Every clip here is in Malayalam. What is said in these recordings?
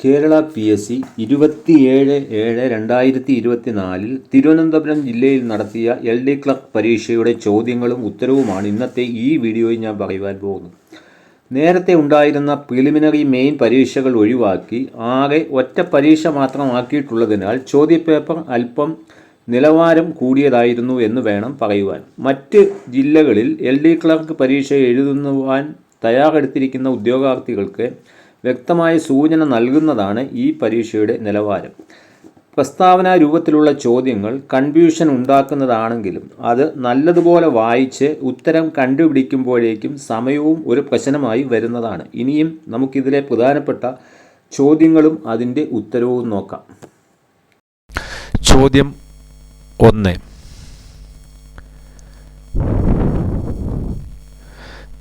കേരള പി എസ് സി ഇരുപത്തിയേഴ് ഏഴ് രണ്ടായിരത്തി ഇരുപത്തി നാലിൽ തിരുവനന്തപുരം ജില്ലയിൽ നടത്തിയ എൽ ഡി ക്ലർക്ക് പരീക്ഷയുടെ ചോദ്യങ്ങളും ഉത്തരവുമാണ് ഇന്നത്തെ ഈ വീഡിയോയിൽ ഞാൻ പറയുവാൻ പോകുന്നത്. നേരത്തെ ഉണ്ടായിരുന്ന പ്രിലിമിനറി മെയിൻ പരീക്ഷകൾ ഒഴിവാക്കി ആകെ ഒറ്റ പരീക്ഷ മാത്രമാക്കിയിട്ടുള്ളതിനാൽ ചോദ്യപേപ്പർ അല്പം നിലവാരം കൂടിയതായിരുന്നു എന്ന് വേണം പറയുവാൻ. മറ്റ് ജില്ലകളിൽ എൽ ഡി ക്ലർക്ക് പരീക്ഷ എഴുതുന്നുവാൻ തയ്യാറെടുത്തിരിക്കുന്ന ഉദ്യോഗാർത്ഥികൾക്ക് വ്യക്തമായ സൂചന നൽകുന്നതാണ് ഈ പരീക്ഷയുടെ നിലവാരം. പ്രസ്താവനാ രൂപത്തിലുള്ള ചോദ്യങ്ങൾ കൺഫ്യൂഷൻ ഉണ്ടാക്കുന്നതാണെങ്കിലും അത് നല്ലതുപോലെ വായിച്ച് ഉത്തരം കണ്ടുപിടിക്കുമ്പോഴേക്കും സമയവും ഒരു പ്രശ്നമായി വരുന്നതാണ്. ഇനിയും നമുക്കിതിലെ പ്രധാനപ്പെട്ട ചോദ്യങ്ങളും അതിന്റെ ഉത്തരവും നോക്കാം. ചോദ്യം ഒന്ന്.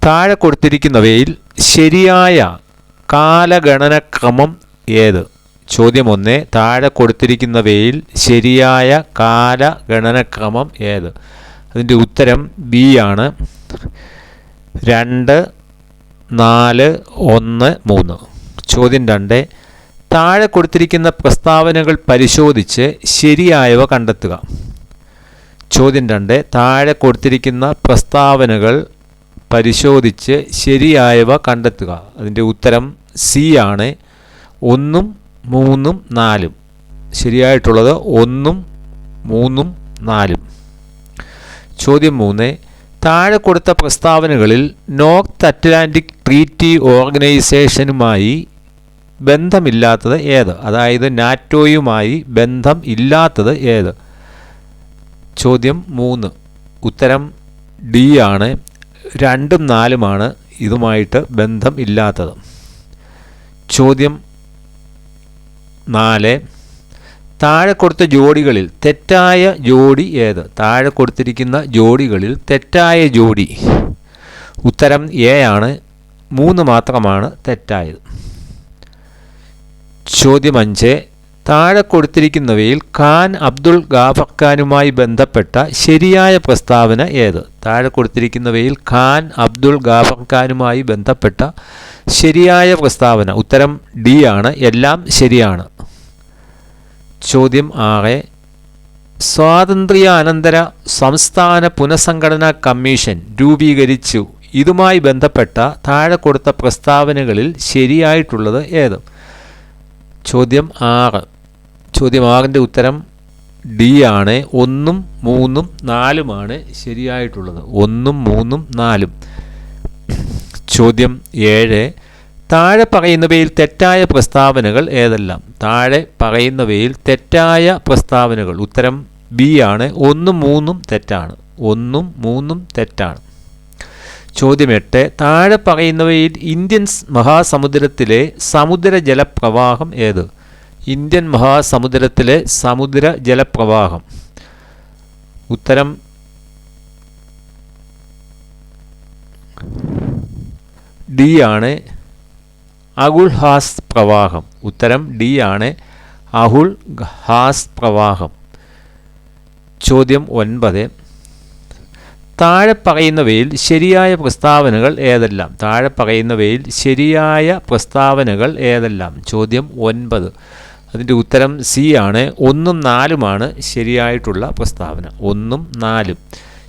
താഴെ കൊടുത്തിരിക്കുന്നവയിൽ ശരിയായ കാലഗണനക്രമം ഏത്? ചോദ്യം ഒന്ന് താഴെ കൊടുത്തിരിക്കുന്നവയിൽ ശരിയായ കാലഗണനക്രമം ഏത്? അതിന്റെ ഉത്തരം ബി ആണ്. രണ്ട് നാല് ഒന്ന് മൂന്ന്. ചോദ്യം രണ്ട് താഴെ കൊടുത്തിരിക്കുന്ന പ്രസ്താവനകൾ പരിശോധിച്ച് ശരിയായവ കണ്ടെത്തുക. ചോദ്യം രണ്ട് താഴെ കൊടുത്തിരിക്കുന്ന പ്രസ്താവനകൾ പരിശോധിച്ച് ശരിയായവ കണ്ടെത്തുക. അതിന്റെ ഉത്തരം സി ആണ്. ഒന്നും മൂന്നും നാലും. ശരിയായിട്ടുള്ളത് ഒന്നും മൂന്നും നാലും. ചോദ്യം മൂന്ന്. താഴെ കൊടുത്ത പ്രസ്താവനകളിൽ നോർത്ത് അറ്റ്ലാന്റിക് ട്രീറ്റി ഓർഗനൈസേഷനുമായി ബന്ധമില്ലാത്തത് ഏത്? അതായത് നാറ്റോയുമായി ബന്ധം ഇല്ലാത്തത് ഏത്? ചോദ്യം മൂന്ന്. ഉത്തരം ഡി ആണ്. രണ്ടും നാലുമാണ് ഇതുമായിട്ട് ബന്ധം ഇല്ലാത്തത്. ചോദ്യം നാല്. താഴെ കൊടുത്ത ജോഡികളിൽ തെറ്റായ ജോഡി ഏത്? താഴെ കൊടുത്തിരിക്കുന്ന ജോഡികളിൽ തെറ്റായ ജോഡി. ഉത്തരം എ ആണ്. മൂന്ന് മാത്രമാണ് തെറ്റായത്. ചോദ്യം അഞ്ച്. താഴെ കൊടുത്തിരിക്കുന്നവയിൽ ഖാൻ അബ്ദുൾ ഖാനുമായി ബന്ധപ്പെട്ട ശരിയായ പ്രസ്താവന ഏത്? താഴെ കൊടുത്തിരിക്കുന്നവയിൽ ഖാൻ അബ്ദുൾ ഖാനുമായി ബന്ധപ്പെട്ട ശരിയായ പ്രസ്താവന. ഉത്തരം ഡി ആണ്. എല്ലാം ശരിയാണ്. ചോദ്യം ആറ്. സ്വാതന്ത്ര്യാനന്തര സംസ്ഥാന പുനഃസംഘടനാ കമ്മീഷൻ രൂപീകരിച്ചു. ഇതുമായി ബന്ധപ്പെട്ട താഴെ കൊടുത്ത പ്രസ്താവനകളിൽ ശരിയായിട്ടുള്ളത് ഏത്? ചോദ്യം ആറ്. ചോദ്യം ആറിന്റെ ഉത്തരം ഡി ആണ്. ഒന്നും മൂന്നും നാലുമാണ് ശരിയായിട്ടുള്ളത്. ഒന്നും മൂന്നും നാലും. ചോദ്യം ഏഴ്. താഴെ പറയുന്നവയിൽ തെറ്റായ പ്രസ്താവനകൾ ഏതെല്ലാം? താഴെ പറയുന്നവയിൽ തെറ്റായ പ്രസ്താവനകൾ. ഉത്തരം ബി ആണ്. ഒന്നും മൂന്നും തെറ്റാണ്. ഒന്നും മൂന്നും തെറ്റാണ്. ചോദ്യം എട്ട്. താഴെ പറയുന്നവയിൽ ഇന്ത്യൻ മഹാസമുദ്രത്തിലെ സമുദ്ര ജലപ്രവാഹം ഏത്? ഇന്ത്യൻ മഹാസമുദ്രത്തിലെ സമുദ്ര ജലപ്രവാഹം ഉത്തരം ഡി ആണ് അഹുൾ ഹാസ് പ്രവാഹം ഉത്തരം ഡി ആണ് അഹുൾ ഹാസ് പ്രവാഹം ചോദ്യം ഒൻപത്. താഴെ പറയുന്നവയിൽ ശരിയായ പ്രസ്താവനകൾ ഏതെല്ലാം? താഴെ പറയുന്നവയിൽ ശരിയായ പ്രസ്താവനകൾ ഏതെല്ലാം? ചോദ്യം ഒൻപത്. അതിന്റെ ഉത്തരം സി ആണ്. ഒന്നും നാലുമാണ് ശരിയായിട്ടുള്ള പ്രസ്താവന. ഒന്നും നാലും.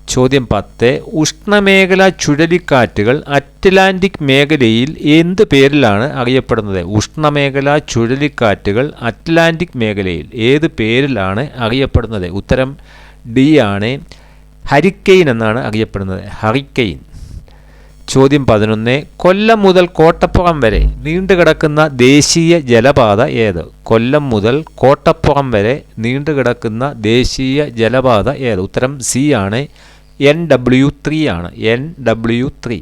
ചോദ്യം പത്ത്. ഉഷ്ണമേഖല ചുഴലിക്കാറ്റുകൾ അറ്റ്ലാന്റിക് മേഖലയിൽ എന്ത് പേരിലാണ് അറിയപ്പെടുന്നത്? ഉഷ്ണമേഖല ചുഴലിക്കാറ്റുകൾ അറ്റ്ലാന്റിക് മേഖലയിൽ ഏത് പേരിലാണ് അറിയപ്പെടുന്നത്? ഉത്തരം ഡി ആണ്. ഹരിക്കെയിൻ എന്നാണ് അറിയപ്പെടുന്നത്. ഹറിക്കെയിൻ ചോദ്യം പതിനൊന്ന് കൊല്ലം മുതൽ കോട്ടപ്പുറം വരെ നീണ്ടുകിടക്കുന്ന ദേശീയ ജലപാത ഏത്? കൊല്ലം മുതൽ കോട്ടപ്പുറം വരെ നീണ്ടുകിടക്കുന്ന ദേശീയ ജലപാത ഏത്? ഉത്തരം സി ആണ്. എൻ ഡബ്ല്യു ത്രീ ആണ്. N W three.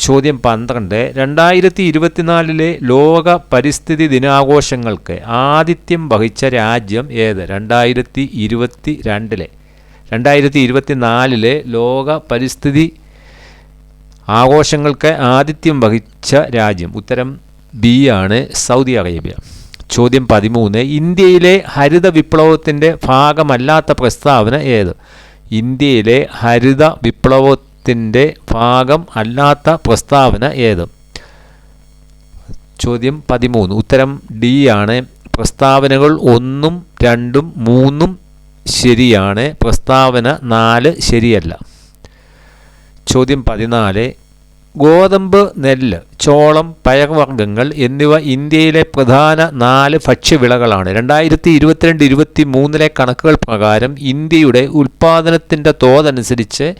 ചോദ്യം പന്ത്രണ്ട് രണ്ടായിരത്തി ഇരുപത്തിനാലിലെ ലോക പരിസ്ഥിതി ദിനാഘോഷങ്ങൾക്ക് ആതിഥ്യം വഹിച്ച രാജ്യം ഏത്? രണ്ടായിരത്തി ഇരുപത്തി രണ്ടിലെ രണ്ടായിരത്തി ഇരുപത്തി നാലിലെ ലോക പരിസ്ഥിതി ആഘോഷങ്ങൾക്ക് ആതിഥ്യം വഹിച്ച രാജ്യം ഉത്തരം ബി ആണ് സൗദി അറേബ്യ. ചോദ്യം പതിമൂന്ന് ഇന്ത്യയിലെ ഹരിത വിപ്ലവത്തിന്റെ ഭാഗമല്ലാത്ത പ്രസ്താവന ഏത്? ഇന്ത്യയിലെ ഹരിത വിപ്ലവത്തിന്റെ ഭാഗം അല്ലാത്ത പ്രസ്താവന ഏത്? ചോദ്യം പതിമൂന്ന് ഉത്തരം ഡി ആണ്. പ്രസ്താവനകൾ ഒന്നും രണ്ടും മൂന്നും ശരിയാണ്. പ്രസ്താവന നാല് ശരിയല്ല. ചോദ്യം പതിനാല്. ഗോതമ്പ് നെല്ല് ചോളം പയർവർഗങ്ങൾ എന്നിവ ഇന്ത്യയിലെ പ്രധാന നാല് ഭക്ഷ്യവിളകളാണ്. രണ്ടായിരത്തി ഇരുപത്തിരണ്ട് ഇരുപത്തി മൂന്നിലെ കണക്കുകൾ പ്രകാരം ഇന്ത്യയുടെ ഉൽപ്പാദനത്തിന്റെ തോതനുസരിച്ച്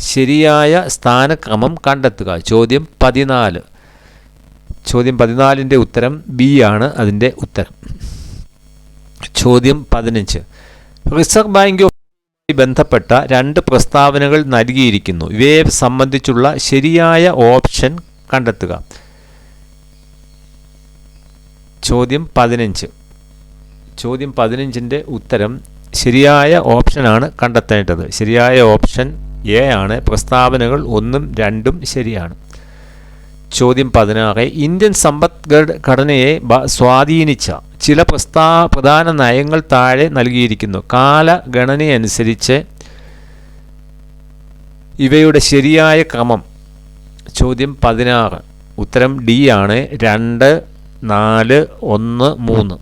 ശരിയായ സ്ഥാനക്രമം കണ്ടെത്തുക. ചോദ്യം പതിനാല്. ചോദ്യം പതിനാലിന്റെ ഉത്തരം ബി ആണ് അതിന്റെ ഉത്തരം. ചോദ്യം പതിനഞ്ച്. റിസർവ് ബാങ്ക് ബന്ധപ്പെട്ട രണ്ട് പ്രസ്താവനകൾ നൽകിയിരിക്കുന്നു. ഇവയെ സംബന്ധിച്ചുള്ള ശരിയായ ഓപ്ഷൻ കണ്ടെത്തുക. ചോദ്യം പതിനഞ്ച്. ചോദ്യം പതിനഞ്ചിന്റെ ഉത്തരം ശരിയായ ഓപ്ഷനാണ് കണ്ടെത്തേണ്ടത്. ശരിയായ ഓപ്ഷൻ എ ആണ്. പ്രസ്താവനകൾ ഒന്നും രണ്ടും ശരിയാണ്. ചോദ്യം പതിനാറ്. ഇന്ത്യൻ സമ്പദ് ഘടനയെ സ്വാധീനിച്ച ചില പ്രസ്താ പ്രധാന നയങ്ങൾ താഴെ നൽകിയിരിക്കുന്നു. കാലഗണനയനുസരിച്ച് ഇവയുടെ ശരിയായ ക്രമം. ചോദ്യം പതിനാറ്. ഉത്തരം ഡി ആണ്. രണ്ട് നാല് ഒന്ന് മൂന്ന്.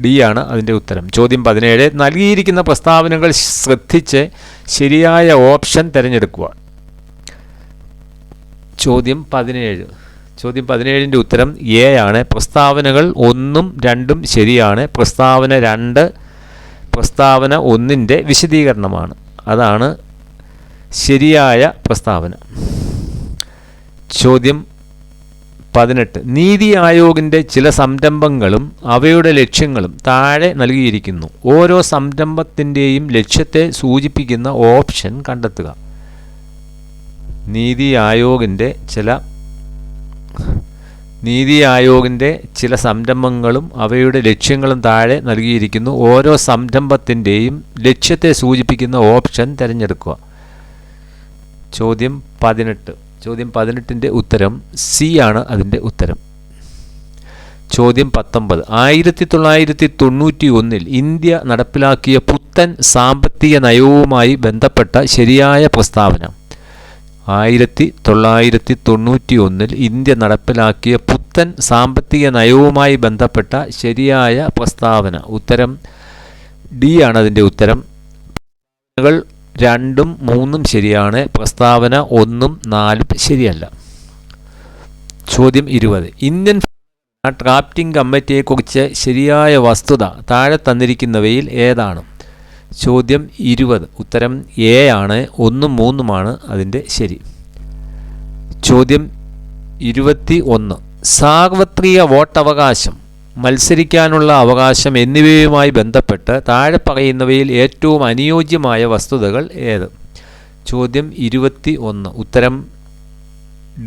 ഡി ആണ് അതിന്റെ ഉത്തരം. ചോദ്യം പതിനേഴ്. നൽകിയിരിക്കുന്ന പ്രസ്താവനകൾ ശ്രദ്ധിച്ച് ശരിയായ ഓപ്ഷൻ തിരഞ്ഞെടുക്കുക ചോദ്യം പതിനേഴ്. ചോദ്യം പതിനേഴിന്റെ ഉത്തരം എ ആണ്. പ്രസ്താവനകൾ ഒന്നും രണ്ടും ശരിയാണ്. പ്രസ്താവന രണ്ട് പ്രസ്താവന ഒന്നിന്റെ വിശദീകരണമാണ്. അതാണ് ശരിയായ പ്രസ്താവന. ചോദ്യം പതിനെട്ട്. നീതി ആയോഗിന്റെ ചില സംരംഭങ്ങളും അവയുടെ ലക്ഷ്യങ്ങളും താഴെ നൽകിയിരിക്കുന്നു. ഓരോ സംരംഭത്തിന്റെയും ലക്ഷ്യത്തെ സൂചിപ്പിക്കുന്ന ഓപ്ഷൻ കണ്ടെത്തുക. നീതി ആയോഗിന്റെ ചില നീതി ആയോഗിന്റെ ചില സംരംഭങ്ങളും അവയുടെ ലക്ഷ്യങ്ങളും താഴെ നൽകിയിരിക്കുന്നു. ഓരോ സംരംഭത്തിന്റെയും ലക്ഷ്യത്തെ സൂചിപ്പിക്കുന്ന ഓപ്ഷൻ തിരഞ്ഞെടുക്കുക. ചോദ്യം പതിനെട്ട്. ചോദ്യം പതിനെട്ടിന്റെ ഉത്തരം സി ആണ് അതിന്റെ ഉത്തരം. ചോദ്യം പത്തൊമ്പത്. ആയിരത്തി തൊള്ളായിരത്തി തൊണ്ണൂറ്റി ഒന്നിൽ ഇന്ത്യ നടപ്പിലാക്കിയ പുത്തൻ സാമ്പത്തിക നയവുമായി ബന്ധപ്പെട്ട ശരിയായ പ്രസ്താവന. ആയിരത്തി തൊള്ളായിരത്തി തൊണ്ണൂറ്റി ഒന്നിൽ ഇന്ത്യ നടപ്പിലാക്കിയ പുത്തൻ സാമ്പത്തിക നയവുമായി ബന്ധപ്പെട്ട ശരിയായ പ്രസ്താവന. ഉത്തരം ഡി ആണ് അതിന്റെ ഉത്തരം. പ്രസ്താവനകൾ രണ്ടും മൂന്നും ശരിയാണ്. പ്രസ്താവന ഒന്നും നാലും ശരിയല്ല. ചോദ്യം ഇരുപത്. ഇന്ത്യൻ ഡ്രാഫ്റ്റിംഗ് കമ്മിറ്റിയെക്കുറിച്ച് ശരിയായ വസ്തുത താഴെ തന്നിരിക്കുന്നവയിൽ ഏതാണ്? ചോദ്യം ഇരുപത്. ഉത്തരം എ ആണ് ഒന്നും മൂന്നുമാണ് അതിന്റെ ശരി. ചോദ്യം ഇരുപത്തി ഒന്ന് സാർവത്രിക വോട്ടവകാശം മത്സരിക്കാനുള്ള അവകാശം എന്നിവയുമായി ബന്ധപ്പെട്ട് താഴെ പറയുന്നവയിൽ ഏറ്റവും അനുയോജ്യമായ വസ്തുതകൾ ഏത്? ചോദ്യം ഇരുപത്തി ഒന്ന് ഉത്തരം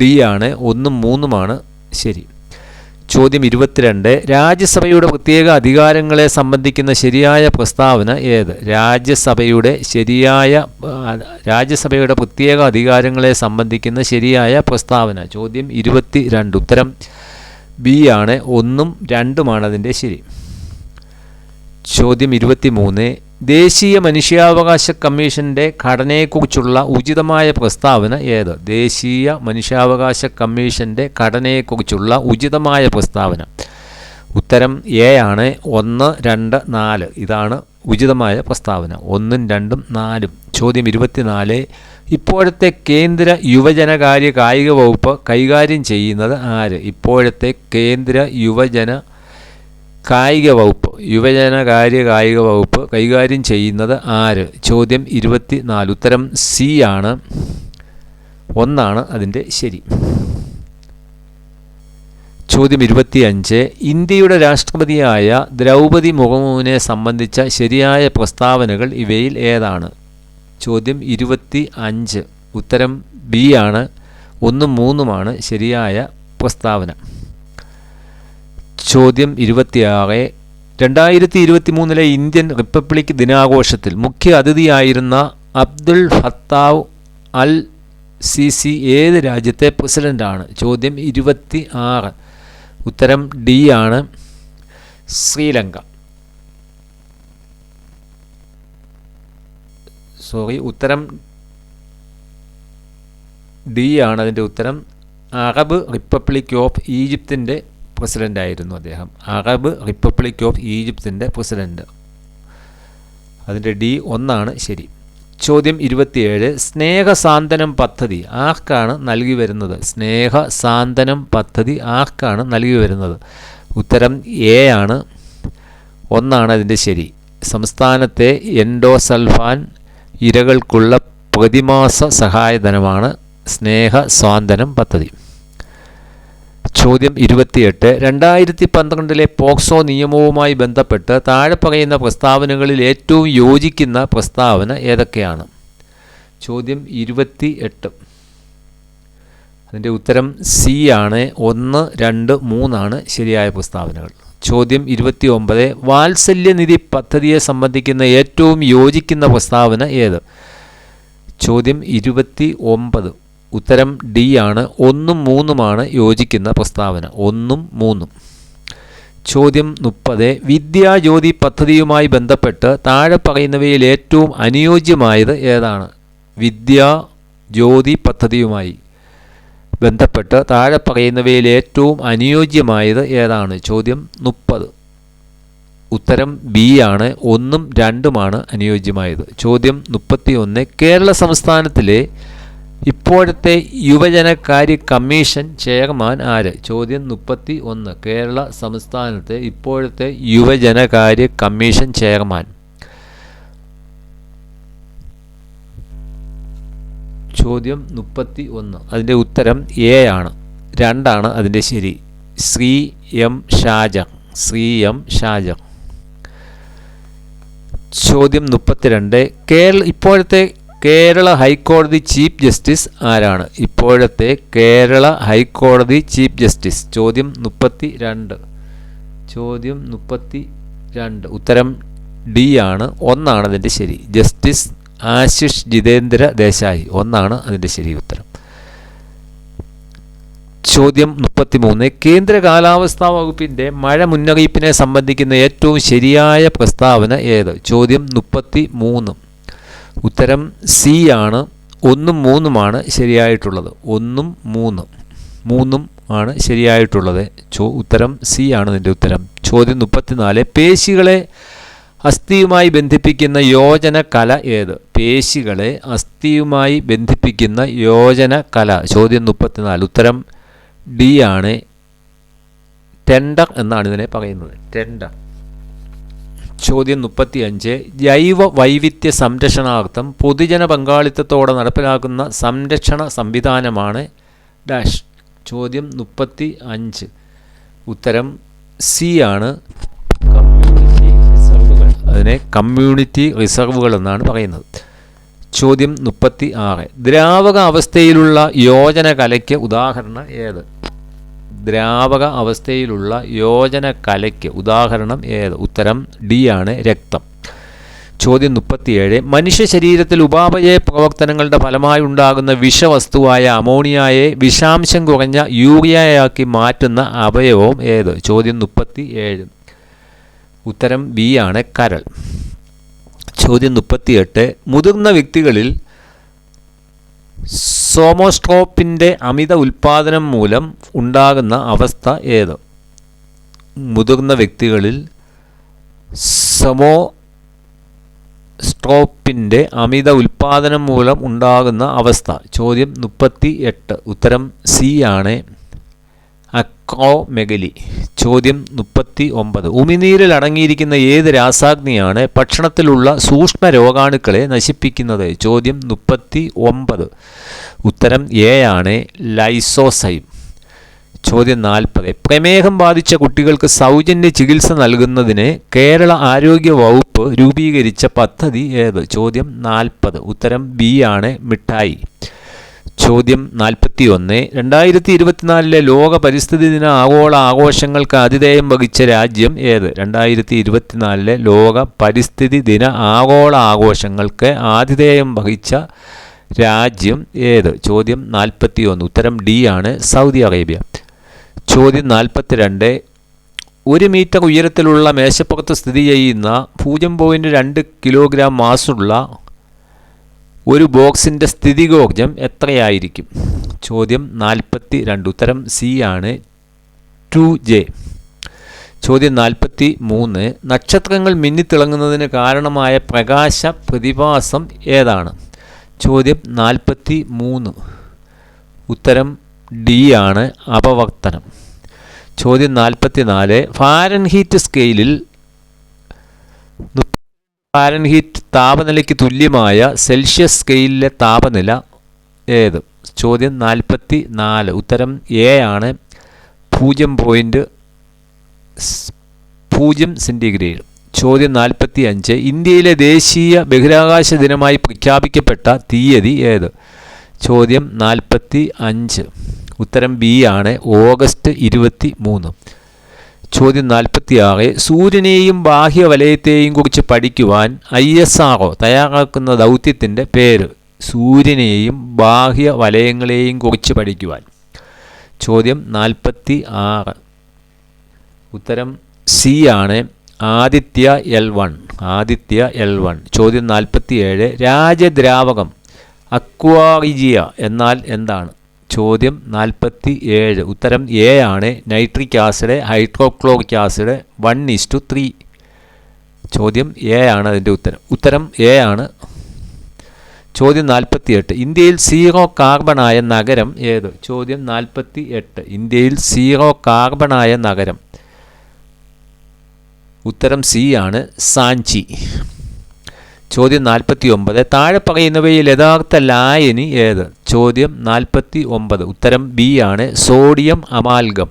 ഡി ആണ് ഒന്നും മൂന്നുമാണ് ശരി. ചോദ്യം ഇരുപത്തിരണ്ട്. രാജ്യസഭയുടെ പ്രത്യേക അധികാരങ്ങളെ സംബന്ധിക്കുന്ന ശരിയായ പ്രസ്താവന ഏത്? രാജ്യസഭയുടെ ശരിയായ രാജ്യസഭയുടെ പ്രത്യേക അധികാരങ്ങളെ സംബന്ധിക്കുന്ന ശരിയായ പ്രസ്താവന. ചോദ്യം ഇരുപത്തി രണ്ട് ഉത്തരം ബി ആണ്. ഒന്നും രണ്ടുമാണ് അതിന്റെ ശരി. ചോദ്യം ഇരുപത്തി മൂന്ന് ദേശീയ മനുഷ്യാവകാശ കമ്മീഷന്റെ ഘടനയെക്കുറിച്ചുള്ള ഉചിതമായ പ്രസ്താവന ഏത്? ദേശീയ മനുഷ്യാവകാശ കമ്മീഷന്റെ ഘടനയെക്കുറിച്ചുള്ള ഉചിതമായ പ്രസ്താവന. ഉത്തരം എ ആണ്. ഒന്ന് രണ്ട് നാല്. ഇതാണ് ഉചിതമായ പ്രസ്താവന. ഒന്നും രണ്ടും നാലും. ചോദ്യം ഇരുപത്തിനാല്. ഇപ്പോഴത്തെ കേന്ദ്ര യുവജനകാര്യ കായിക വകുപ്പ് കൈകാര്യം ചെയ്യുന്നത് ആര്? ഇപ്പോഴത്തെ കേന്ദ്ര യുവജന കായിക വകുപ്പ് യുവജനകാര്യ കായിക വകുപ്പ് കൈകാര്യം ചെയ്യുന്നത് ആര്? ചോദ്യം ഇരുപത്തി നാല് ഉത്തരം സി ആണ്. ഒന്നാണ് അതിന്റെ ശരി. ചോദ്യം ഇരുപത്തിയഞ്ച്. ഇന്ത്യയുടെ രാഷ്ട്രപതിയായ ദ്രൗപതി മുർമുവിനെ സംബന്ധിച്ച ശരിയായ പ്രസ്താവനകൾ ഇവയിൽ ഏതാണ്? ചോദ്യം ഇരുപത്തി അഞ്ച് ഉത്തരം ബി ആണ്. ഒന്നും മൂന്നുമാണ് ശരിയായ പ്രസ്താവന. ചോദ്യം ഇരുപത്തിയാറ്. രണ്ടായിരത്തി ഇരുപത്തി മൂന്നിലെ ഇന്ത്യൻ റിപ്പബ്ലിക് ദിനാഘോഷത്തിൽ മുഖ്യ അതിഥിയായിരുന്ന Abdul Fattah al Sisi ഏത് രാജ്യത്തെ പ്രസിഡന്റാണ് ചോദ്യം ഇരുപത്തി ആറ് ഉത്തരം ഡി ആണ്. ശ്രീലങ്ക. സോറി ഉത്തരം ഡി ആണ്. അതിന്റെ ഉത്തരം അറബ് റിപ്പബ്ലിക് ഓഫ് ഈജിപ്തിന്റെ പ്രസിഡന്റായിരുന്നു അദ്ദേഹം. അറബ് റിപ്പബ്ലിക് ഓഫ് ഈജിപ്തിന്റെ പ്രസിഡന്റ് അതിന്റെ ഡി ഒന്നാണ് ശരി. ചോദ്യം ഇരുപത്തിയേഴ് സ്നേഹസാന്ത്വനം പദ്ധതി ആർക്കാണ് നൽകി വരുന്നത്? സ്നേഹസാന്ത്വനം പദ്ധതി ആർക്കാണ് നൽകി വരുന്നത്? ഉത്തരം എ ആണ്. ഒന്നാണ് അതിന്റെ ശരി. സംസ്ഥാനത്തെ എൻഡോസൽഫാൻ ഇരകൾക്കുള്ള പ്രതിമാസ സഹായധനമാണ് സ്നേഹ സ്വാന്തനം പദ്ധതി. ചോദ്യം ഇരുപത്തിയെട്ട്. രണ്ടായിരത്തി പന്ത്രണ്ടിലെ പോക്സോ നിയമവുമായി ബന്ധപ്പെട്ട് താഴെ പറയുന്ന പ്രസ്താവനകളിൽ ഏറ്റവും യോജിക്കുന്ന പ്രസ്താവന ഏതൊക്കെയാണ്? ചോദ്യം ഇരുപത്തി എട്ട് അതിന്റെ ഉത്തരം സി ആണ്. ഒന്ന് രണ്ട് മൂന്നാണ് ശരിയായ പ്രസ്താവനകൾ. ചോദ്യം ഇരുപത്തി ഒമ്പത് വാത്സല്യനിധി പദ്ധതിയെ സംബന്ധിക്കുന്ന ഏറ്റവും യോജിക്കുന്ന പ്രസ്താവന ഏത്? ചോദ്യം ഇരുപത്തി ഒമ്പത് ഉത്തരം ഡി ആണ്. ഒന്നും മൂന്നുമാണ് യോജിക്കുന്ന പ്രസ്താവന. ഒന്നും മൂന്നും. ചോദ്യം മുപ്പത്. വിദ്യാജ്യോതി പദ്ധതിയുമായി ബന്ധപ്പെട്ട് താഴെ പറയുന്നവയിൽ ഏറ്റവും അനുയോജ്യമായത് ഏതാണ്? വിദ്യാ ജ്യോതി പദ്ധതിയുമായി ബന്ധപ്പെട്ട് താഴെ പറയുന്നവയിൽ ഏറ്റവും അനുയോജ്യമായത് ഏതാണ്? ചോദ്യം മുപ്പത്. ഉത്തരം ബി ആണ്. ഒന്നും രണ്ടുമാണ് അനുയോജ്യമായത്. ചോദ്യം മുപ്പത്തി ഒന്ന് കേരള സംസ്ഥാനത്തിലെ ഇപ്പോഴത്തെ യുവജനകാര്യ കമ്മീഷൻ ചെയർമാൻ ആര്? ചോദ്യം മുപ്പത്തി ഒന്ന് കേരള സംസ്ഥാനത്തെ ഇപ്പോഴത്തെ യുവജനകാര്യ കമ്മീഷൻ ചെയർമാൻ. ചോദ്യം മുപ്പത്തി ഒന്ന് അതിന്റെ ഉത്തരം എ ആണ്. രണ്ടാണ് അതിന്റെ ശരി. ശ്രീ എം ഷാജ ശ്രീ എം ഷാജ ചോദ്യം മുപ്പത്തിരണ്ട്. കേരള ഇപ്പോഴത്തെ കേരള ഹൈക്കോടതി ചീഫ് ജസ്റ്റിസ് ആരാണ്? ഇപ്പോഴത്തെ കേരള ഹൈക്കോടതി ചീഫ് ജസ്റ്റിസ്. ചോദ്യം മുപ്പത്തി രണ്ട് ചോദ്യം മുപ്പത്തി രണ്ട് ഉത്തരം ഡി ആണ്. ഒന്നാണ് അതിന്റെ ശരി. ജസ്റ്റിസ് ആശിഷ് ജിതേന്ദ്ര ദേശായി. ഒന്നാണ് അതിന്റെ ശരി ഉത്തരം. ചോദ്യം മുപ്പത്തിമൂന്ന്. കേന്ദ്ര കാലാവസ്ഥാ വകുപ്പിന്റെ മഴ മുന്നറിയിപ്പിനെ സംബന്ധിക്കുന്ന ഏറ്റവും ശരിയായ പ്രസ്താവന ഏത്? ചോദ്യം മുപ്പത്തി മൂന്ന് ഉത്തരം സി ആണ്. ഒന്നും മൂന്നുമാണ് ശരിയായിട്ടുള്ളത്. ഒന്നും മൂന്ന്. മൂന്നും ആണ് ശരിയായിട്ടുള്ളത്. ചോ ഉത്തരം സി ആണ് ഇതിന്റെ ഉത്തരം. ചോദ്യം മുപ്പത്തിനാല്. പേശികളെ അസ്ഥിയുമായി ബന്ധിപ്പിക്കുന്ന യോജന കല ഏത്? പേശികളെ അസ്ഥിയുമായി ബന്ധിപ്പിക്കുന്ന യോജന കല. ചോദ്യം മുപ്പത്തിനാല്. ഉത്തരം ഡി ആണ്. ടെൻഡർ എന്നാണ് ഇതിനെ പറയുന്നത്. ടെൻഡർ. ചോദ്യം മുപ്പത്തിയഞ്ച്. ജൈവ വൈവിധ്യ സംരക്ഷണാർത്ഥം പൊതുജന പങ്കാളിത്തത്തോടെ നടപ്പിലാക്കുന്ന സംരക്ഷണ സംവിധാനമാണ് ഡാഷ്. ചോദ്യം മുപ്പത്തി അഞ്ച് ഉത്തരം സി ആണ്. കമ്മ്യൂണിറ്റി റിസർവുകൾ. അതിനെ കമ്മ്യൂണിറ്റി റിസർവുകൾ എന്നാണ് പറയുന്നത്. ചോദ്യം മുപ്പത്തി ആറ് ദ്രാവക അവസ്ഥയിലുള്ള യോജന കലയ്ക്ക് ഉദാഹരണം ഏത്? ദ്രാവക അവസ്ഥയിലുള്ള യോജന കലയ്ക്ക് ഉദാഹരണം ഏത്? ഉത്തരം ഡി ആണ് രക്തം. ചോദ്യം മുപ്പത്തിയേഴ്. മനുഷ്യ ശരീരത്തിൽ ഉപാപചയ പ്രവർത്തനങ്ങളുടെ ഫലമായി ഉണ്ടാകുന്ന വിഷവസ്തുവായ അമോണിയയെ വിഷാംശം കുറഞ്ഞ യൂറിയയാക്കി മാറ്റുന്ന അവയവം ഏത്? ചോദ്യം മുപ്പത്തി ഏഴ് ഉത്തരം ബി ആണ് കരൾ. ചോദ്യം മുപ്പത്തിയെട്ട്. മുതിർന്ന വ്യക്തികളിൽ സോമോസ്ട്രോപ്പിന്റെ അമിത ഉൽപ്പാദനം മൂലം ഉണ്ടാകുന്ന അവസ്ഥ ഏത്? മുതിർന്ന വ്യക്തികളിൽ സമോ സ്ട്രോപ്പിന്റെ അമിത ഉൽപ്പാദനം മൂലം ഉണ്ടാകുന്ന അവസ്ഥ. ചോദ്യം മുപ്പത്തി എട്ട് ഉത്തരം സി ആണ്. അക്രോമെഗലി ചോദ്യം മുപ്പത്തി ഒമ്പത് ഉമിനീരിൽ അടങ്ങിയിരിക്കുന്ന ഏത് രാസാഗ്നിയാണ് ഭക്ഷണത്തിലുള്ള സൂക്ഷ്മ രോഗാണുക്കളെ നശിപ്പിക്കുന്നത്? ചോദ്യം മുപ്പത്തി ഒമ്പത് ഉത്തരം എ ആണ് ലൈസോസൈം. ചോദ്യം നാൽപ്പത്. പ്രമേഹം ബാധിച്ച കുട്ടികൾക്ക് സൗജന്യ ചികിത്സ നൽകുന്നതിന് കേരള ആരോഗ്യ വകുപ്പ് രൂപീകരിച്ച പദ്ധതി ഏത്? ചോദ്യം നാൽപ്പത്. ഉത്തരം ബി ആണ് മിഠായി. ചോദ്യം നാൽപ്പത്തിയൊന്ന്. രണ്ടായിരത്തി ഇരുപത്തിനാലിലെ ലോക പരിസ്ഥിതി ദിന ആഗോള ആഘോഷങ്ങൾക്ക് ആതിഥേയം വഹിച്ച രാജ്യം ഏത്? രണ്ടായിരത്തി ഇരുപത്തിനാലിലെ ലോക പരിസ്ഥിതി ദിന ആഗോള ആഘോഷങ്ങൾക്ക് ആതിഥേയം വഹിച്ച രാജ്യം ഏത്? ചോദ്യം നാൽപ്പത്തി ഒന്ന് ഉത്തരം ഡി ആണ്. Saudi Arabia. ചോദ്യം നാൽപ്പത്തിരണ്ട്. ഒരു മീറ്റർ ഉയരത്തിലുള്ള മേശപ്പുറത്ത് സ്ഥിതി ചെയ്യുന്ന പൂജ്യം പോയിന്റ് രണ്ട് കിലോഗ്രാം മാസുള്ള ഒരു ബോക്സിന്റെ സ്ഥിതികോർജം എത്രയായിരിക്കും? ചോദ്യം നാൽപ്പത്തി രണ്ട് ഉത്തരം സി ആണ്. Two J. ചോദ്യം നാൽപ്പത്തി മൂന്ന് നക്ഷത്രങ്ങൾ മിന്നിത്തിളങ്ങുന്നതിന് കാരണമായ പ്രകാശ പ്രതിഭാസം ഏതാണ്? ചോദ്യം നാൽപ്പത്തി മൂന്ന് ഉത്തരം ഡി ആണ് അപവർത്തനം. ചോദ്യം നാൽപ്പത്തി നാല് ഫാരൻഹീറ്റ് സ്കെയിലിൽ ഫാരൻഹീറ്റ് താപനിലയ്ക്ക് തുല്യമായ സെൽഷ്യസ് സ്കെയിലിലെ താപനില ഏത്? ചോദ്യം നാൽപ്പത്തി നാല് ഉത്തരം എ ആണ്. പൂജ്യം പോയിന്റ് പൂജ്യം സെന്റിഗ്രേഡ് ചോദ്യം നാൽപ്പത്തി അഞ്ച് ഇന്ത്യയിലെ ദേശീയ ബഹിരാകാശ ദിനമായി പ്രഖ്യാപിക്കപ്പെട്ട തീയതി ഏത്? ചോദ്യം നാൽപ്പത്തി അഞ്ച് ഉത്തരം ബി ആണ്. ഓഗസ്റ്റ് ഇരുപത്തി മൂന്ന് ചോദ്യം നാൽപ്പത്തിയാറ്. സൂര്യനെയും ബാഹ്യവലയത്തെയും കുറിച്ച് പഠിക്കുവാൻ ഐ എസ് ആർഒ തയ്യാറാക്കുന്ന ദൗത്യത്തിന്റെ പേര്. സൂര്യനെയും ബാഹ്യ വലയങ്ങളെയും കുറിച്ച് പഠിക്കുവാൻ. ചോദ്യം നാൽപ്പത്തി ആറ് ഉത്തരം സി ആണ്. Aditya L one. Aditya L one. ചോദ്യം നാൽപ്പത്തി ഏഴ് രാജദ്രാവകം. അക്വാറിജിയ. എന്നാൽ എന്താണ്? ചോദ്യം നാൽപ്പത്തി ഏഴ് ഉത്തരം എ ആണ്. Nitric acid hydrochloric acid one two three. ചോദ്യം എ ആണ് അതിന്റെ ഉത്തരം. ഉത്തരം എ ആണ്. ചോദ്യം നാൽപ്പത്തി എട്ട് ഇന്ത്യയിൽ സീറോ കാർബണായ നഗരം ഏത്? ചോദ്യം നാൽപ്പത്തി എട്ട് ഇന്ത്യയിൽ സീറോ കാർബണായ നഗരം. ഉത്തരം സി ആണ്. സാഞ്ചി ചോദ്യം നാൽപ്പത്തി ഒമ്പത് താഴെ പറയുന്നവയിൽ യഥാർത്ഥ ലായനി ഏത്? ചോദ്യം നാൽപ്പത്തി ഒമ്പത് ഉത്തരം ബി ആണ്. Sodium amalgam.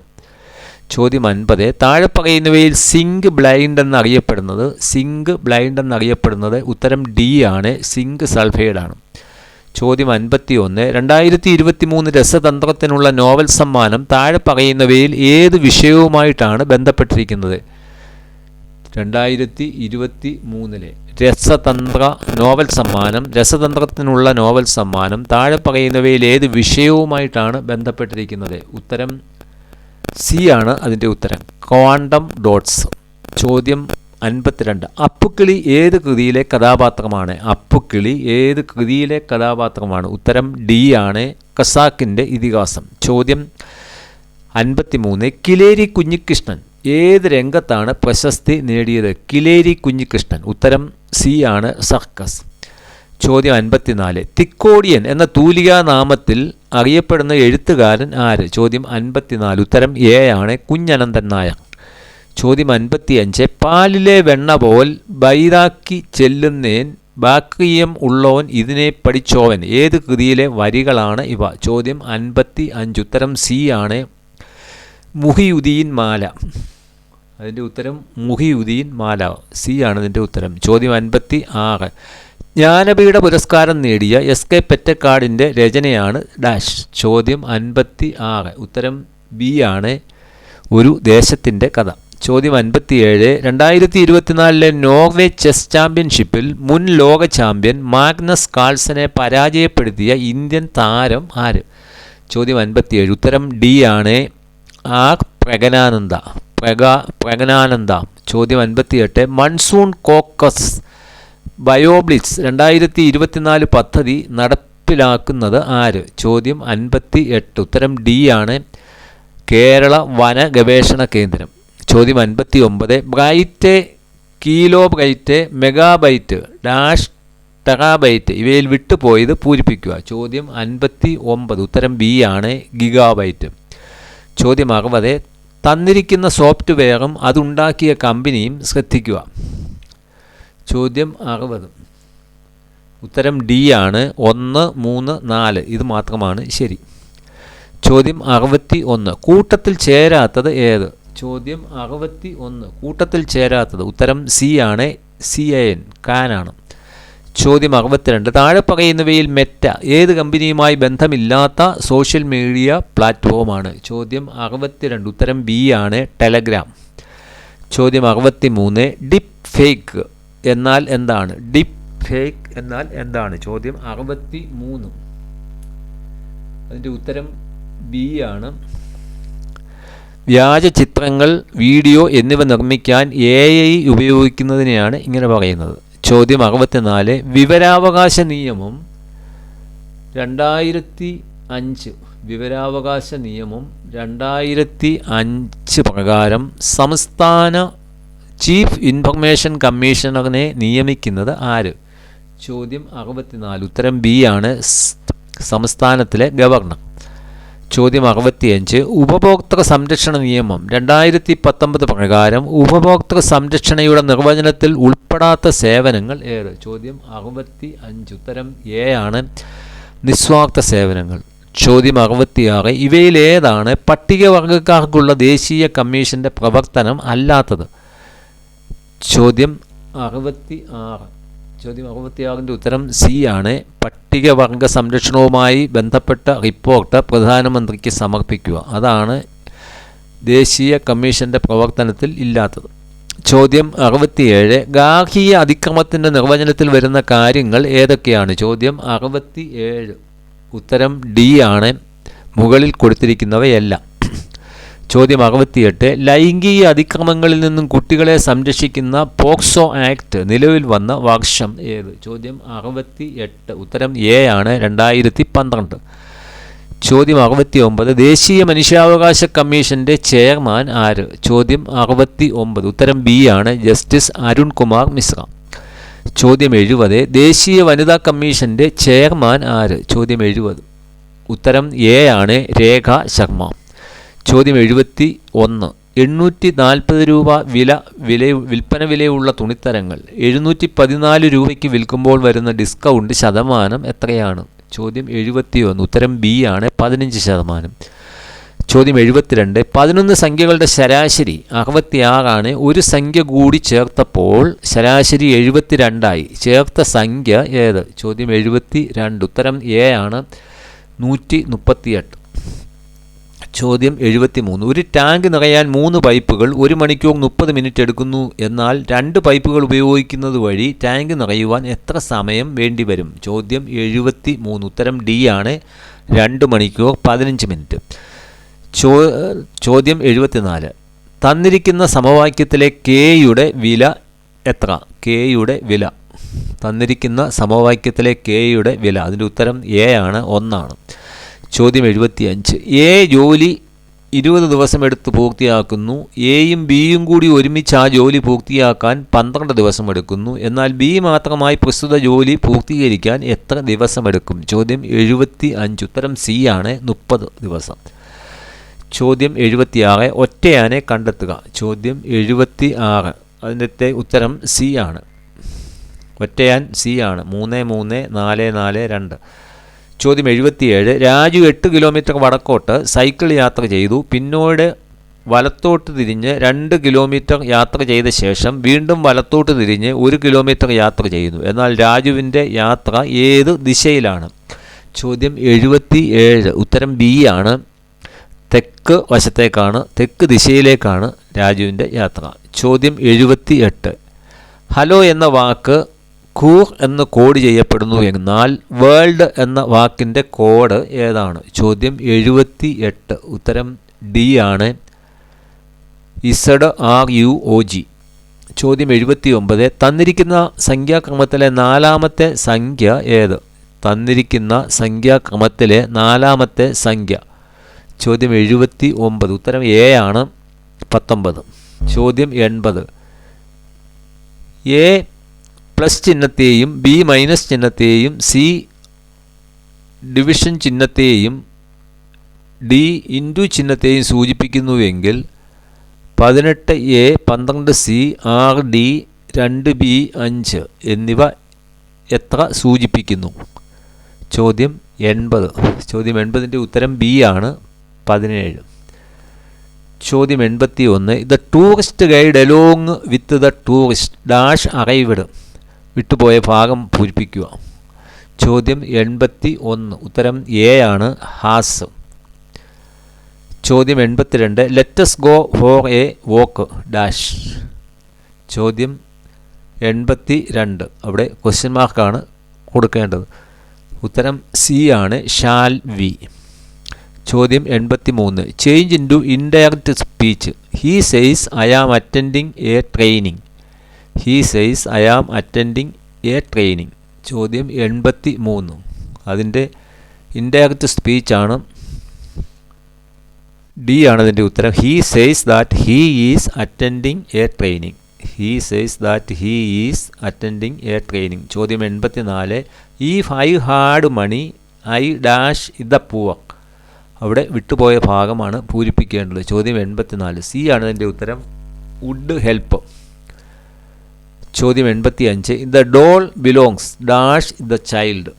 ചോദ്യം അൻപത്. താഴെ പറയുന്നവയിൽ സിങ്ക് ബ്ലൈൻഡ് എന്നറിയപ്പെടുന്നത് സിങ്ക് ബ്ലൈൻഡ് എന്നറിയപ്പെടുന്നത് ഉത്തരം ഡി ആണ്. സിങ്ക് സൾഫൈഡ് ആണ്. ചോദ്യം അൻപത്തി ഒന്ന് രണ്ടായിരത്തി ഇരുപത്തി മൂന്ന് രസതന്ത്രത്തിനുള്ള നോവൽ സമ്മാനം താഴെ പറയുന്നവയിൽ ഏത് വിഷയവുമായിട്ടാണ് ബന്ധപ്പെട്ടിരിക്കുന്നത്? രണ്ടായിരത്തി ഇരുപത്തി മൂന്നിലെ രസതന്ത്ര നോവൽ സമ്മാനം രസതന്ത്രത്തിനുള്ള നോവൽ സമ്മാനം താഴെ പറയുന്നവയിൽ ഏത് വിഷയവുമായിട്ടാണ് ബന്ധപ്പെട്ടിരിക്കുന്നത്? ഉത്തരം സി ആണ് അതിന്റെ ഉത്തരം. Quantum dots. ചോദ്യം അൻപത്തിരണ്ട്. അപ്പുക്കിളി ഏത് കൃതിയിലെ കഥാപാത്രമാണ്? അപ്പുക്കിളി ഏത് കൃതിയിലെ കഥാപാത്രമാണ്? ഉത്തരം ഡി ആണ്. കസാക്കിന്റെ ഇതിഹാസം. ചോദ്യം അൻപത്തിമൂന്ന്. കിലേരി കുഞ്ഞികൃഷ്ണൻ. ഏത് രംഗത്താണ് പ്രശസ്തി നേടിയത്? കിലേരി കുഞ്ഞികൃഷ്ണൻ. ഉത്തരം സി ആണ് സർക്കസ്. ചോദ്യം അൻപത്തിനാല്. തിക്കോടിയൻ എന്ന തൂലികാ നാമത്തിൽ അറിയപ്പെടുന്ന എഴുത്തുകാരൻ ആര്? ചോദ്യം അൻപത്തിനാല്. ഉത്തരം എ ആണ് കുഞ്ഞനന്തൻ നായർ. ചോദ്യം അൻപത്തിയഞ്ച്. പാലിലെ വെണ്ണ പോൽ ബൈതാക്കി ചെല്ലുന്നേൻ ബാക്രിയം ഉള്ളവൻ ഇതിനെ പഠിച്ചോവൻ. ഏത് കൃതിയിലെ വരികളാണ് ഇവ? ചോദ്യം അൻപത്തി അഞ്ച് ഉത്തരം സി ആണ് മുഹിയുദ്ദീൻ മാല. അതിന്റെ ഉത്തരം മുഹിയുദ്ദീൻ മാല. സി ആണ് ഇതിന്റെ ഉത്തരം. ചോദ്യം അൻപത്തി ആറ് ജ്ഞാനപീഠ പുരസ്കാരം നേടിയ എസ് കെ പെറ്റക്കാടിന്റെ രചനയാണ് ഡാഷ്. ചോദ്യം അൻപത്തി ആറ് ഉത്തരം ബി ആണ് ഒരു ദേശത്തിന്റെ കഥ. ചോദ്യം അൻപത്തിയേഴ്. രണ്ടായിരത്തി ഇരുപത്തിനാലിലെ നോർവേ ചെസ് ചാമ്പ്യൻഷിപ്പിൽ മുൻ ലോക ചാമ്പ്യൻ മാഗ്നസ് കാൾസനെ പരാജയപ്പെടുത്തിയ ഇന്ത്യൻ താരം ആര്? ചോദ്യം അൻപത്തിയേഴ്. ഉത്തരം ഡി ആണ് ആർ പ്രഗനാനന്ദ. പ്രഗ പ്രഗനാനന്ദ. ചോദ്യം അൻപത്തിയെട്ട്. മൺസൂൺ കോക്കസ് ബയോബ്ലിറ്റ്സ് രണ്ടായിരത്തി ഇരുപത്തിനാല് പദ്ധതി നടപ്പിലാക്കുന്നത് ആര്? ചോദ്യം അൻപത്തി എട്ട് ഉത്തരം ഡി ആണ്. കേരള വന ഗവേഷണ കേന്ദ്രം. ചോദ്യം അൻപത്തി ഒമ്പത് byte kilobyte megabyte dash terabyte ഇവയിൽ വിട്ടുപോയത് പൂരിപ്പിക്കുക. ചോദ്യം അൻപത്തി ഒമ്പത് ഉത്തരം ബി ആണ്. ഗിഗാബൈറ്റ്. ചോദ്യം അറുപത്. തന്നിരിക്കുന്ന സോഫ്റ്റ്വെയറും അതുണ്ടാക്കിയ കമ്പനിയും ശ്രദ്ധിക്കുക. ചോദ്യം അറുപത്. ഉത്തരം ഡി ആണ്. ഒന്ന് മൂന്ന് നാല്. ഇത് മാത്രമാണ് ശരി. ചോദ്യം അറുപത്തി ഒന്ന് കൂട്ടത്തിൽ ചേരാത്തത് ഏത്? ചോദ്യം അറുപത്തി ഒന്ന് കൂട്ടത്തിൽ ചേരാത്തത്. ഉത്തരം സി ആണ്. C N. കാനാണ്. ചോദ്യം അറുപത്തിരണ്ട്. താഴെ പറയുന്നവയിൽ മെറ്റ. ഏത് കമ്പനിയുമായി ബന്ധമില്ലാത്ത സോഷ്യൽ മീഡിയ പ്ലാറ്റ്ഫോമാണ്? ചോദ്യം അറുപത്തിരണ്ട്. ഉത്തരം ബി ആണ്. ടെലഗ്രാം. ചോദ്യം അറുപത്തി മൂന്ന് ഡിപ് ഫേക്ക് എന്നാൽ എന്താണ്? ഡിപ് ഫേക്ക് എന്നാൽ എന്താണ്? ചോദ്യം അറുപത്തി മൂന്ന് അതിന്റെ ഉത്തരം ബി ആണ്. വ്യാജ ചിത്രങ്ങൾ വീഡിയോ എന്നിവ നിർമ്മിക്കാൻ എ ഐ ഉപയോഗിക്കുന്നതിനെയാണ് ഇങ്ങനെ പറയുന്നത്. ചോദ്യം അറുപത്തിനാല് വിവരാവകാശ നിയമം രണ്ടായിരത്തി അഞ്ച് വിവരാവകാശ നിയമം രണ്ടായിരത്തി അഞ്ച് പ്രകാരം സംസ്ഥാന ചീഫ് ഇൻഫർമേഷൻ കമ്മീഷണറിനെ നിയമിക്കുന്നത് ആര്? ചോദ്യം അറുപത്തിനാല്. ഉത്തരം ബി ആണ് സംസ്ഥാനത്തിലെ ഗവർണർ. ചോദ്യം അറുപത്തിയഞ്ച്. ഉപഭോക്തൃ സംരക്ഷണ നിയമം. രണ്ടായിരത്തി പത്തൊമ്പത് പ്രകാരം ഉപഭോക്തൃ സംരക്ഷണയുടെ നിർവചനത്തിൽ ഉൾപ്പെടാത്ത സേവനങ്ങൾ ഏത്? ചോദ്യം അറുപത്തി അഞ്ച് ഉത്തരം എ ആണ്. നിസ്വാർത്ഥ സേവനങ്ങൾ. ചോദ്യം അറുപത്തിയാറ്. ഇവയിലേതാണ് പട്ടികവർഗക്കാർക്കുള്ള ദേശീയ കമ്മീഷന്റെ പ്രവർത്തനം അല്ലാത്തത്? ചോദ്യം അറുപത്തി ആറ് ചോദ്യം അറുപത്തിയാറിന്റെ ഉത്തരം സി ആണ്. പട്ടികവർഗ സംരക്ഷണവുമായി ബന്ധപ്പെട്ട റിപ്പോർട്ട് പ്രധാനമന്ത്രിക്ക് സമർപ്പിക്കുക. അതാണ് ദേശീയ കമ്മീഷന്റെ പ്രവർത്തനത്തിൽ ഇല്ലാത്തത്. ചോദ്യം അറുപത്തിയേഴ്. ഗാർഹിക അതിക്രമത്തിന്റെ നിർവചനത്തിൽ വരുന്ന കാര്യങ്ങൾ ഏതൊക്കെയാണ്? ചോദ്യം അറുപത്തി ഉത്തരം ഡി ആണ്. മുകളിൽ കൊടുത്തിരിക്കുന്നവയെല്ലാം. ചോദ്യം അറുപത്തിയെട്ട്. ലൈംഗിക അതിക്രമങ്ങളിൽ നിന്നും കുട്ടികളെ സംരക്ഷിക്കുന്ന പോക്സോ ആക്ട് നിലവിൽ വന്ന വർഷം ഏത്? ചോദ്യം അറുപത്തി എട്ട് ഉത്തരം എ ആണ് രണ്ടായിരത്തി പന്ത്രണ്ട് ചോദ്യം അറുപത്തി ഒമ്പത് ദേശീയ മനുഷ്യാവകാശ കമ്മീഷന്റെ ചെയർമാൻ ആര്? ചോദ്യം അറുപത്തി ഒമ്പത് ഉത്തരം ബി ആണ് ജസ്റ്റിസ് അരുൺ കുമാർ മിശ്ര. ചോദ്യം എഴുപത്. ദേശീയ വനിതാ കമ്മീഷന്റെ ചെയർമാൻ ആര്? ചോദ്യം എഴുപത്. ഉത്തരം എ ആണ് രേഖ ശർമ്മ. ചോദ്യം എഴുപത്തി ഒന്ന്. എണ്ണൂറ്റി നാൽപ്പത് രൂപ വില വില വിൽപ്പന വിലയുള്ള തുണിത്തരങ്ങൾ. എഴുന്നൂറ്റി പതിനാല് രൂപയ്ക്ക് വിൽക്കുമ്പോൾ വരുന്ന ഡിസ്കൗണ്ട് ശതമാനം എത്രയാണ്? ചോദ്യം എഴുപത്തി ഒന്ന്. ഉത്തരം ബി ആണ്. പതിനഞ്ച് ശതമാനം. ചോദ്യം എഴുപത്തിരണ്ട്. പതിനൊന്ന് സംഖ്യകളുടെ ശരാശരി അറുപത്തിയാറാണ് ഒരു സംഖ്യ കൂടി ചേർത്തപ്പോൾ ശരാശരി എഴുപത്തിരണ്ടായി. ചേർത്ത സംഖ്യ ഏത്? ചോദ്യം എഴുപത്തി രണ്ട് ഉത്തരം എ ആണ്. നൂറ്റി മുപ്പത്തിയെട്ട്. ചോദ്യം എഴുപത്തി മൂന്ന് ഒരു ടാങ്ക് നിറയാൻ മൂന്ന് പൈപ്പുകൾ ഒരു മണിക്കൂർ മുപ്പത് മിനിറ്റ് എടുക്കുന്നു എന്നാൽ രണ്ട് പൈപ്പുകൾ ഉപയോഗിക്കുന്നത് വഴി ടാങ്ക് നിറയുവാൻ എത്ര സമയം വേണ്ടിവരും ചോദ്യം എഴുപത്തി മൂന്ന് ഉത്തരം ഡി ആണ്. രണ്ട് മണിക്കൂർ പതിനഞ്ച് മിനിറ്റ്. ചോ ചോദ്യം എഴുപത്തിനാല്. തന്നിരിക്കുന്ന സമവാക്യത്തിലെ കെയുടെ വില എത്ര? കെയുടെ വില. തന്നിരിക്കുന്ന സമവാക്യത്തിലെ കെയുടെ വില. അതിന്റെ ഉത്തരം എ ആണ് ഒന്നാണ്. ചോദ്യം എഴുപത്തിയഞ്ച്. എ ജോലി ഇരുപത് ദിവസം എടുത്ത് പൂർത്തിയാക്കുന്നു. എയും ബിയും കൂടി ഒരുമിച്ച് ആ ജോലി പൂർത്തിയാക്കാൻ പന്ത്രണ്ട് ദിവസം എടുക്കുന്നു. എന്നാൽ ബി മാത്രമായി പ്രസ്തുത ജോലി പൂർത്തീകരിക്കാൻ എത്ര ദിവസമെടുക്കും ചോദ്യം എഴുപത്തി അഞ്ച് ഉത്തരം സി ആണ്. മുപ്പത് ദിവസം. ചോദ്യം എഴുപത്തിയാറ്. ഒറ്റയാനെ കണ്ടെത്തുക. ചോദ്യം എഴുപത്തി ആറ് അതിന്റെ ഉത്തരം സി ആണ്. ഒറ്റയാൻ സി ആണ്. മൂന്ന് മൂന്ന് നാല് നാല് രണ്ട്. ചോദ്യം എഴുപത്തിയേഴ്. രാജു എട്ട് കിലോമീറ്റർ വടക്കോട്ട് സൈക്കിൾ യാത്ര ചെയ്തു. പിന്നോട് വലത്തോട്ട് തിരിഞ്ഞ് രണ്ട് കിലോമീറ്റർ യാത്ര ചെയ്ത ശേഷം വീണ്ടും വലത്തോട്ട് തിരിഞ്ഞ് ഒരു കിലോമീറ്റർ യാത്ര ചെയ്യുന്നു. എന്നാൽ രാജുവിന്റെ യാത്ര ഏത് ദിശയിലാണ്? ചോദ്യം എഴുപത്തി ഏഴ് ഉത്തരം ബി ആണ്. തെക്ക് വശത്തേക്കാണ് തെക്ക് ദിശയിലേക്കാണ് രാജുവിന്റെ യാത്ര. ചോദ്യം എഴുപത്തി എട്ട് ഹലോ എന്ന വാക്ക് കൂർ എന്ന് കോഡ് ചെയ്യപ്പെടുന്നു എന്നാൽ വേൾഡ് എന്ന വാക്കിന്റെ കോഡ് ഏതാണ്? ചോദ്യം എഴുപത്തി എട്ട് ഉത്തരം ഡി ആണ്. Z R U O G. ചോദ്യം എഴുപത്തി ഒമ്പത് തന്നിരിക്കുന്ന സംഖ്യാക്രമത്തിലെ നാലാമത്തെ സംഖ്യ ഏത്? തന്നിരിക്കുന്ന സംഖ്യാക്രമത്തിലെ നാലാമത്തെ സംഖ്യ. ചോദ്യം എഴുപത്തി ഒമ്പത് ഉത്തരം എ ആണ്. പത്തൊമ്പത്. ചോദ്യം എൺപത്. എ പ്ലസ് ചിഹ്നത്തെയും ബി മൈനസ് ചിഹ്നത്തെയും സി ഡിവിഷൻ ചിഹ്നത്തെയും ഡി ഇന്റു ചിഹ്നത്തെയും സൂചിപ്പിക്കുന്നുവെങ്കിൽ പതിനെട്ട് എ പന്ത്രണ്ട് സി ആറ് ഡി രണ്ട് ബി അഞ്ച് എന്നിവ എത്ര സൂചിപ്പിക്കുന്നു? ചോദ്യം എൺപത്. ചോദ്യം എൺപതിന്റെ ഉത്തരം ബി ആണ് പതിനേഴ്. ചോദ്യം എൺപത്തി ഒന്ന് the tourist guide along with the tourist dash arrived വിട്ടുപോയ ഭാഗം പൂരിപ്പിക്കുക. ചോദ്യം എൺപത്തി ഒന്ന്. ഉത്തരം എ ആണ്. ഹാസ്. ചോദ്യം എൺപത്തിരണ്ട്. Let's go for a walk dash ചോദ്യം എൺപത്തി രണ്ട് അവിടെ ക്വസ്റ്റ്യൻ മാർക്കാണ് കൊടുക്കേണ്ടത്. ഉത്തരം സി ആണ്. ഷാൽ വി ചോദ്യം എൺപത്തി മൂന്ന് change into indirect speech he says I am attending a training he says I am attending a training ചോദ്യം എൺപത്തി മൂന്ന് അതിന്റെ ഇൻഡയറക്റ്റ് സ്പീച്ചാണ് ഡി ആണ് അതിന്റെ ഉത്തരം. He says that he is attending a training he says that he is attending a training ചോദ്യം എൺപത്തി നാല് if I had money I dash ഇത പൂവ അവിടെ വിട്ടുപോയ ഭാഗമാണ് പൂരിപ്പിക്കേണ്ടത്. ചോദ്യം എൺപത്തിനാല്. സി ആണ് അതിന്റെ ഉത്തരം. വുഡ് ഹെൽപ്പ് ചോദ്യം എൺപത്തി അഞ്ച് the doll belongs dash the child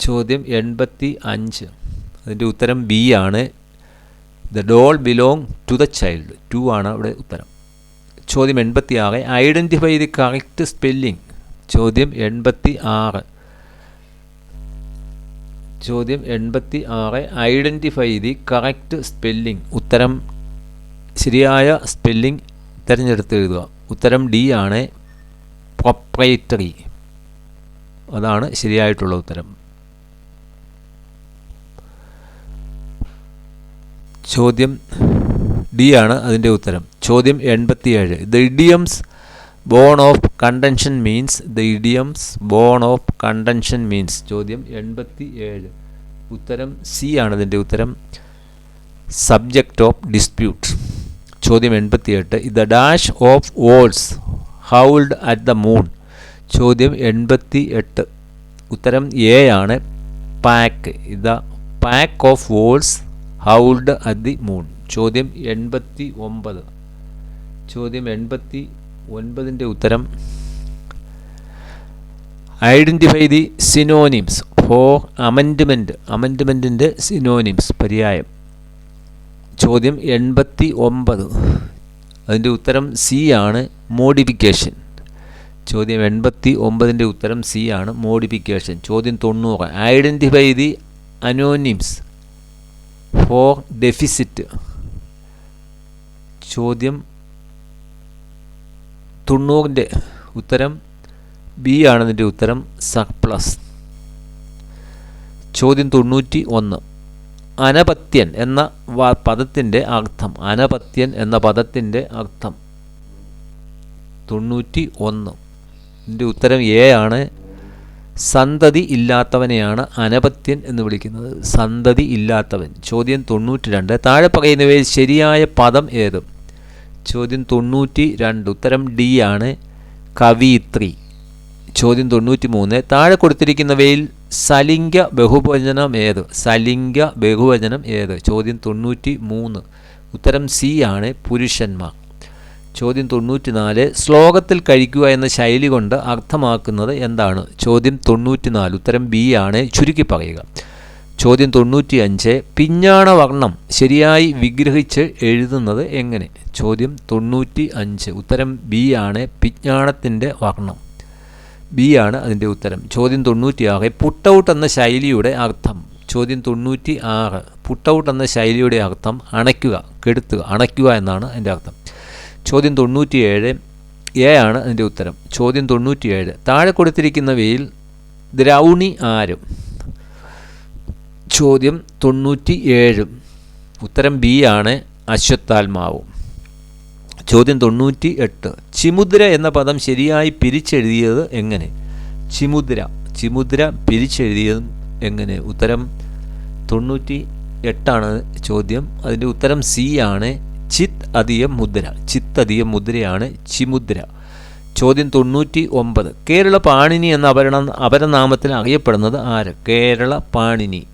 ചോദ്യം എൺപത്തി അഞ്ച് അതിന്റെ ഉത്തരം ബി ആണ്. The doll belong to the child to ആണ് അവിടെ ഉത്തരം. ചോദ്യം എൺപത്തി ആറ് ഐഡന്റിഫൈ ദി കറക്റ്റ് സ്പെല്ലിംഗ് ചോദ്യം എൺപത്തി ആറ് ചോദ്യം എൺപത്തി ആറ് ഐഡന്റിഫൈ ദി കറക്റ്റ് സ്പെല്ലിംഗ് ഉത്തരം ശരിയായ സ്പെല്ലിംഗ് തിരഞ്ഞെടുത്ത് എഴുതുക ഉത്തരം ഡി ആണ്. പ്രൊപ്രൈറ്ററി അതാണ് ശരിയായിട്ടുള്ള ഉത്തരം. ചോദ്യം ഡി ആണ് അതിന്റെ ഉത്തരം. ചോദ്യം എൺപത്തിയേഴ്. The idioms bone of contention means the idioms bone of contention means. ചോദ്യം എൺപത്തി ഏഴ് ഉത്തരം സി ആണ് അതിന്റെ ഉത്തരം. Subject of dispute. ചോദ്യം എൺപത്തിയെട്ട്. The dash of wolves howled at the moon. ചോദ്യം എൺപത്തി എട്ട് ഉത്തരം എ ആണ്. Pack. The pack of wolves howled at the moon. ചോദ്യം എൺപത്തി ഒമ്പത് ചോദ്യം എൺപത്തി ഒൻപതിന്റെ ഉത്തരം identify the synonyms for amendment. അമെൻഡ്മെന്റിന്റെ synonyms പര്യായം. ചോദ്യം എൺപത്തി ഒമ്പത് അതിന്റെ ഉത്തരം സി ആണ് മോഡിഫിക്കേഷൻ. ചോദ്യം എൺപത്തി ഒമ്പതിന്റെ ഉത്തരം സി ആണ് മോഡിഫിക്കേഷൻ. ചോദ്യം തൊണ്ണൂറ്. Identify the antonyms for deficit. ചോദ്യം തൊണ്ണൂറിന്റെ ഉത്തരം ബി ആണ് അതിന്റെ ഉത്തരം സർപ്ലസ്. ചോദ്യം തൊണ്ണൂറ്റി ഒന്ന് അനപത്യൻ എന്ന പദത്തിന്റെ അർത്ഥം. അനപത്യൻ എന്ന പദത്തിന്റെ അർത്ഥം. തൊണ്ണൂറ്റി ഒന്ന്. ഇതിന്റെ ഉത്തരം എ ആണ്. സന്തതി ഇല്ലാത്തവനെയാണ് അനപത്യൻ എന്ന് വിളിക്കുന്നത്. സന്തതി ഇല്ലാത്തവൻ. ചോദ്യം തൊണ്ണൂറ്റി രണ്ട് താഴെ പറയുന്നവയിൽ ശരിയായ പദം ഏത്? ചോദ്യം തൊണ്ണൂറ്റി രണ്ട് ഉത്തരം ഡി ആണ്. കവിത്രി ചോദ്യം തൊണ്ണൂറ്റി മൂന്ന് താഴെ കൊടുത്തിരിക്കുന്നവയിൽ സലിംഗ ബഹുവചനം ഏത്? സലിംഗ ബഹുവചനം ഏത്? ചോദ്യം തൊണ്ണൂറ്റി മൂന്ന് ഉത്തരം സി ആണ് പുരുഷന്മാർ. ചോദ്യം തൊണ്ണൂറ്റി നാല് ശ്ലോകത്തിൽ കഴിക്കുക എന്ന ശൈലി കൊണ്ട് അർത്ഥമാക്കുന്നത് എന്താണ്? ചോദ്യം തൊണ്ണൂറ്റി നാല് ഉത്തരം ബി ആണ് ചുരുക്കി പറയുക. ചോദ്യം തൊണ്ണൂറ്റി അഞ്ച് പിഞ്ഞാണ വർണം ശരിയായി വിഗ്രഹിച്ച് എഴുതുന്നത് എങ്ങനെ? ചോദ്യം തൊണ്ണൂറ്റി അഞ്ച് ഉത്തരം ബി ആണ് പിജ്ഞാണത്തിന്റെ വർണം. ബി ആണ് അതിന്റെ ഉത്തരം. ചോദ്യം തൊണ്ണൂറ്റി ആറ് പുട്ടൗട്ട് എന്ന ശൈലിയുടെ അർത്ഥം. ചോദ്യം തൊണ്ണൂറ്റി ആറ് പുട്ടൗട്ട് എന്ന ശൈലിയുടെ അർത്ഥം അണയ്ക്കുക കെടുത്തുക അണയ്ക്കുക എന്നാണ് അതിന്റെ അർത്ഥം. ചോദ്യം തൊണ്ണൂറ്റിയേഴ് എ ആണ് അതിന്റെ ഉത്തരം. ചോദ്യം തൊണ്ണൂറ്റിയേഴ് താഴെ കൊടുത്തിരിക്കുന്നവയിൽ ദ്രൗണി ആരും? ചോദ്യം തൊണ്ണൂറ്റി ഏഴ് ഉത്തരം ബി ആണ് അശ്വത്താത്മാവും ചോദ്യം തൊണ്ണൂറ്റി എട്ട് ചിമുദ്ര എന്ന പദം ശരിയായി പിരിച്ചെഴുതിയത് എങ്ങനെ? ചിമുദ്ര ചിമുദ്ര പിരിച്ചെഴുതിയത് എങ്ങനെ? ഉത്തരം തൊണ്ണൂറ്റി എട്ടാണ് ചോദ്യം. അതിന്റെ ഉത്തരം സി ആണ്. ചിത് അധികം മുദ്ര. ചിത്ത് അധികം മുദ്രയാണ് ചിമുദ്ര. ചോദ്യം തൊണ്ണൂറ്റി ഒമ്പത് കേരള പാണിനി എന്ന അപരണ അപരനാമത്തിൽ അറിയപ്പെടുന്നത് ആര്? കേരള പാണിനി.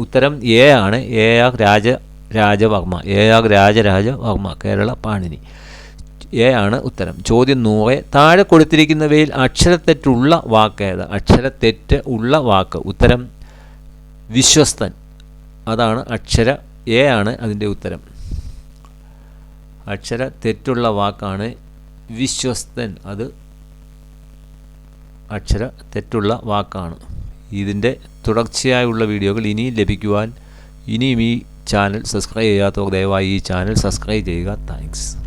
ഉത്തരം എ ആണ്. A Raja Rajavarma R Rajarajavarma Kerala Panini. A ആണ് ഉത്തരം. ചോദ്യം നൂറ്. താഴെ കൊടുത്തിരിക്കുന്നവയിൽ അക്ഷരത്തെറ്റുള്ള വാക്ക് ഏത്? അക്ഷരത്തെറ്റ് ഉള്ള വാക്ക്. ഉത്തരം വിശ്വസ്തൻ. അതാണ് അക്ഷര. എ ആണ് അതിന്റെ ഉത്തരം. അക്ഷര തെറ്റുള്ള വാക്കാണ് വിശ്വസ്തൻ. അത് അക്ഷര തെറ്റുള്ള വാക്കാണ്. ഇതിന്റെ തുടർച്ചയായുള്ള വീഡിയോകൾ ഇനിയും ലഭിക്കുവാൻ ഇനിയും ഈ ചാനൽ സബ്സ്ക്രൈബ് ചെയ്യാത്തവർ ദയവായി ഈ ചാനൽ സബ്സ്ക്രൈബ് ചെയ്യുക. താങ്ക്സ്.